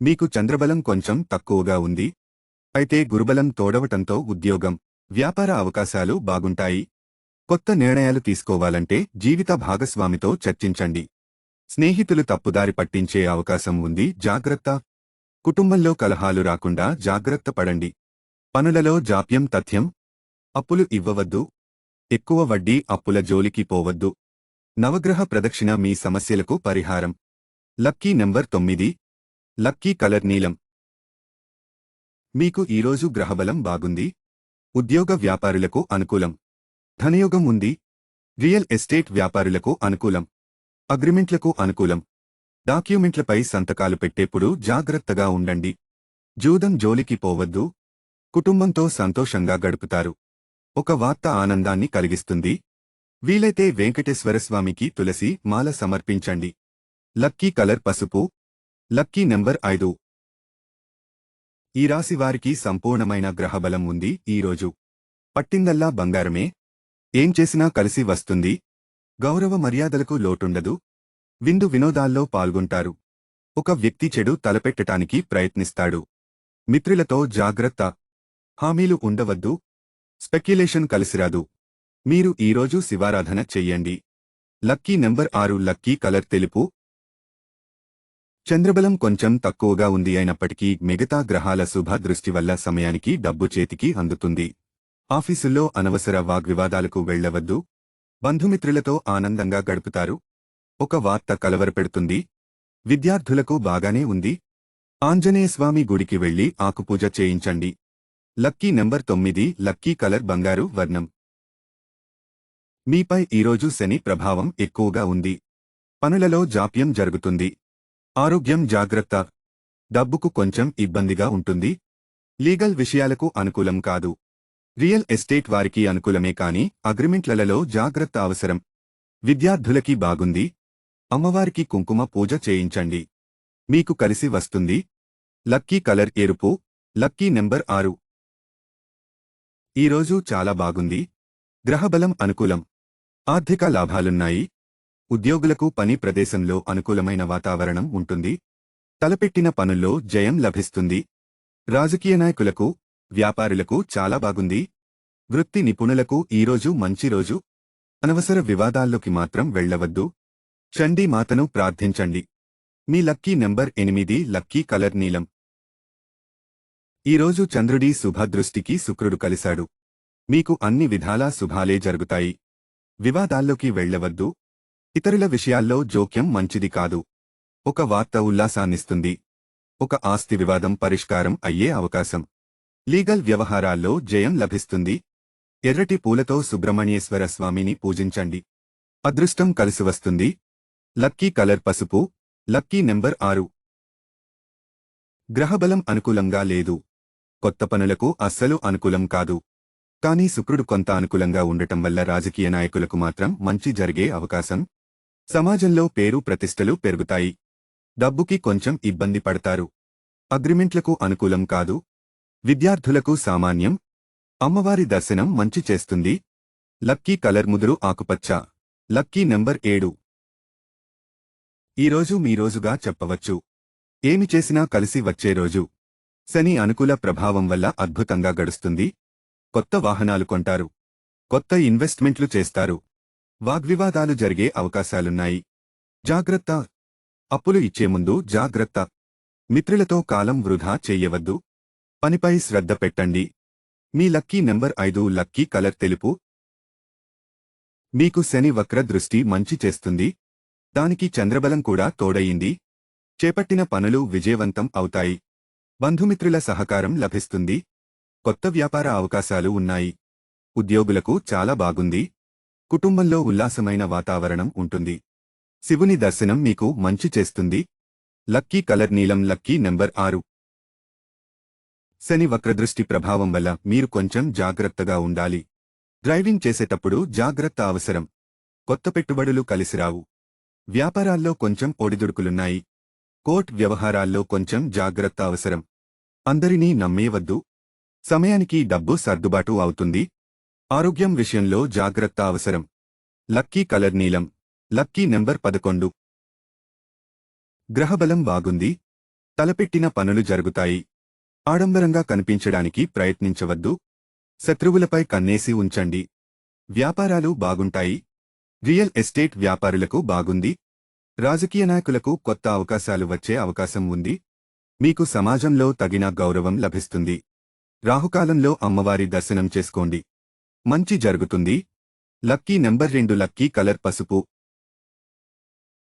మీకు చంద్రబలం కొంచెం తక్కువగా ఉంది. అయితే గురుబలం తోడవటంతో ఉద్యోగం వ్యాపార అవకాశాలు బాగుంటాయి. కొత్త నిర్ణయాలు తీసుకోవాలంటే జీవిత భాగస్వామితో చర్చించండి. స్నేహితులు తప్పుదారి పట్టించే అవకాశం ఉంది. జాగ్రత్త. కుటుంబంలో కలహాలు రాకుండా జాగ్రత్త పడండి. పనులలో జాప్యం తథ్యం. అప్పులు ఇవ్వవద్దు. ఎక్కువ వడ్డీ అప్పుల జోలికి పోవద్దు. నవగ్రహ ప్రదక్షిణ మీ సమస్యలకు పరిహారం. లక్కీ నెంబర్ తొమ్మిది. లక్కీ కలర్ నీలం. మీకు ఈరోజు గ్రహబలం బాగుంది? ఉద్యోగ వ్యాపారులకు అనుకూలం. ధనయోగం ఉంది. రియల్ ఎస్టేట్ వ్యాపారులకు అనుకూలం. అగ్రిమెంట్లకు అనుకూలం. డాక్యుమెంట్లపై సంతకాలు పెట్టేప్పుడు జాగ్రత్తగా ఉండండి. జూదం జోలికి పోవద్దు. కుటుంబంతో సంతోషంగా గడుపుతారు. ఒక వార్త ఆనందాన్ని కలిగిస్తుంది. వీలైతే వెంకటేశ్వరస్వామికి తులసి మాల సమర్పించండి. లక్కీ కలర్ పసుపు లక్కీ నెంబర్ ఐదు. ఈ రాశి వారికి సంపూర్ణమైన గ్రహబలం ఉంది ఈరోజు పట్టిందల్లా బంగారమే. ఏం చేసినా కలిసి వస్తుంది. గౌరవ మర్యాదలకు లోటుండదు. విందు వినోదాల్లో పాల్గొంటారు. ఒక వ్యక్తి చెడు తలపెట్టటానికి ప్రయత్నిస్తాడు. మిత్రులతో జాగ్రత్త. హామీలు ఉండవద్దు. స్పెక్యులేషన్ కలిసిరాదు. మీరు ఈరోజు శివారాధన చెయ్యండి. లక్కీ నెంబర్ ఆరు లక్కీ కలర్ తెలుపు. చంద్రబలం కొంచెం తక్కువగా ఉంది అయినప్పటికీ మిగతా గ్రహాల శుభ దృష్టి వల్ల సమయానికి డబ్బు చేతికి అందుతుంది. ఆఫీసుల్లో అనవసర వాగ్వివాదాలకు వెళ్ళవద్దు బంధుమిత్రులతో ఆనందంగా గడుపుతారు. ఒక వార్త కలవరపెడుతుంది. విద్యార్థులకు బాగానే ఉంది. ఆంజనేయస్వామి గుడికి వెళ్ళి ఆకుపూజ చేయించండి. లక్కీ నెంబర్ తొమ్మిది లక్కీ కలర్ బంగారు వర్ణం. మీపై ఈరోజు శని ప్రభావం ఎక్కువగా ఉంది. పనులలో జాప్యం జరుగుతుంది. ఆరోగ్యం జాగ్రత్త. డబ్బుకు కొంచెం ఇబ్బందిగా ఉంటుంది. లీగల్ విషయాలకు అనుకూలం కాదు. రియల్ ఎస్టేట్ వారికి అనుకూలమే కాని అగ్రిమెంట్లలో జాగ్రత్త అవసరం. విద్యార్థులకి బాగుంది. అమ్మవారికి కుంకుమ పూజ చేయించండి. మీకు కలిసి వస్తుంది. లక్కీ కలర్ ఎరుపు లక్కీ నెంబర్ ఆరు. ఈరోజు చాలా బాగుంది. గ్రహబలం అనుకూలం. ఆర్థిక లాభాలున్నాయి. ఉద్యోగులకు పని ప్రదేశంలో అనుకూలమైన వాతావరణం ఉంటుంది. తలపెట్టిన పనుల్లో జయం లభిస్తుంది. రాజకీయ నాయకులకు వ్యాపారులకు చాలా బాగుంది. వృత్తి నిపుణులకు ఈరోజు మంచి రోజు. అనవసర వివాదాల్లోకి మాత్రం వెళ్ళవద్దు చండీ మాతను ప్రార్థించండి. మీ లక్కీ నెంబర్ ఎనిమిది లక్కీ కలర్ నీలం. ఈరోజు చంద్రుడి శుభదృష్టికి శుక్రుడు కలిశాడు. మీకు అన్ని విధాలా శుభాలే జరుగుతాయి. వివాదాల్లోకి వెళ్ళవద్దు ఇతరుల విషయాల్లో జోక్యం మంచిది కాదు. ఒక వార్త ఉల్లాసాన్నిస్తుంది. ఒక ఆస్తి వివాదం పరిష్కారం అయ్యే అవకాశం. లీగల్ వ్యవహారాల్లో జయం లభిస్తుంది. ఎర్రటి పూలతో సుబ్రహ్మణ్యేశ్వర స్వామిని పూజించండి. అదృష్టం కలిసివస్తుంది లక్కీ కలర్ పసుపు లక్కీ నెంబర్ ఆరు. గ్రహబలం అనుకూలంగా లేదు. కొత్త పనులకు అస్సలు అనుకూలం కాదు. కానీ శుక్రుడు కొంత అనుకూలంగా ఉండటం వల్ల రాజకీయ నాయకులకు మాత్రం మంచి జరిగే అవకాశం సమాజంలో పేరు ప్రతిష్టలు పెరుగుతాయి. డబ్బుకి కొంచెం ఇబ్బంది పడతారు. అగ్రిమెంట్లకు అనుకూలం కాదు. విద్యార్థులకు సామాన్యం. అమ్మవారి దర్శనం మంచి చేస్తుంది. లక్కీ కలర్ ముదురు ఆకుపచ్చ. లక్కీ నెంబర్ ఏడు. ఈరోజు మీ రోజుగా చెప్పవచ్చు. ఏమి చేసినా కలిసి వచ్చే రోజు. శని అనుకూల ప్రభావం వల్ల అద్భుతంగా గడుస్తుంది. కొత్త వాహనాలు కొంటారు. కొత్త ఇన్వెస్ట్మెంట్లు చేస్తారు. వాగ్వివాదాలు జరిగే అవకాశాలున్నాయి. జాగ్రత్త. అప్పులు ఇచ్చే ముందు జాగ్రత్త. మిత్రులతో కాలం వృధా చెయ్యవద్దు పనిపై శ్రద్ధ పెట్టండి. మీ లక్కీ నెంబర్ ఐదు లక్కీ కలర్ తెలుపు. మీకు శని వక్ర దృష్టి మంచి చేస్తుంది. దానికి చంద్రబలం కూడా తోడయింది. చేపట్టిన పనులు విజయవంతం అవుతాయి. బంధుమిత్రుల సహకారం లభిస్తుంది. కొత్త వ్యాపార అవకాశాలు ఉన్నాయి. ఉద్యోగులకు చాలా బాగుంది. కుటుంబంలో ఉల్లాసమైన వాతావరణం ఉంటుంది. శివుని దర్శనం మీకు మంచి చేస్తుంది. లక్కీ కలర్ నీలం లక్కీ నెంబర్ ఆరు. శని వక్రదృష్టి ప్రభావం వల్ల మీరు కొంచెం జాగ్రత్తగా ఉండాలి. డ్రైవింగ్ చేసేటప్పుడు జాగ్రత్త అవసరం. కొత్త పెట్టుబడులు కలిసిరావు వ్యాపారాల్లో కొంచెం ఒడిదుడుకులున్నాయి. కోర్ట్ వ్యవహారాల్లో కొంచెం జాగ్రత్త అవసరం. అందరినీ నమ్మేవద్దు సమయానికి డబ్బు సర్దుబాటు అవుతుంది. ఆరోగ్యం విషయంలో జాగ్రత్త అవసరం. లక్కీ కలర్ నీలం. లక్కీ నెంబర్ పదకొండు. గ్రహబలం బాగుంది. తలపెట్టిన పనులు జరుగుతాయి. ఆడంబరంగా కనిపించడానికి ప్రయత్నించవద్దు. శత్రువులపై కన్నేసి ఉంచండి. వ్యాపారాలు బాగుంటాయి. రియల్ ఎస్టేట్ వ్యాపారులకు బాగుంది. రాజకీయ నాయకులకు కొత్త అవకాశాలు వచ్చే అవకాశం ఉంది. మీకు సమాజంలో తగిన గౌరవం లభిస్తుంది. రాహుకాలంలో అమ్మవారి దర్శనం చేసుకోండి. మంచి జరుగుతుంది. లక్కీ నెంబర్ రెండు లక్కీ కలర్ పసుపు.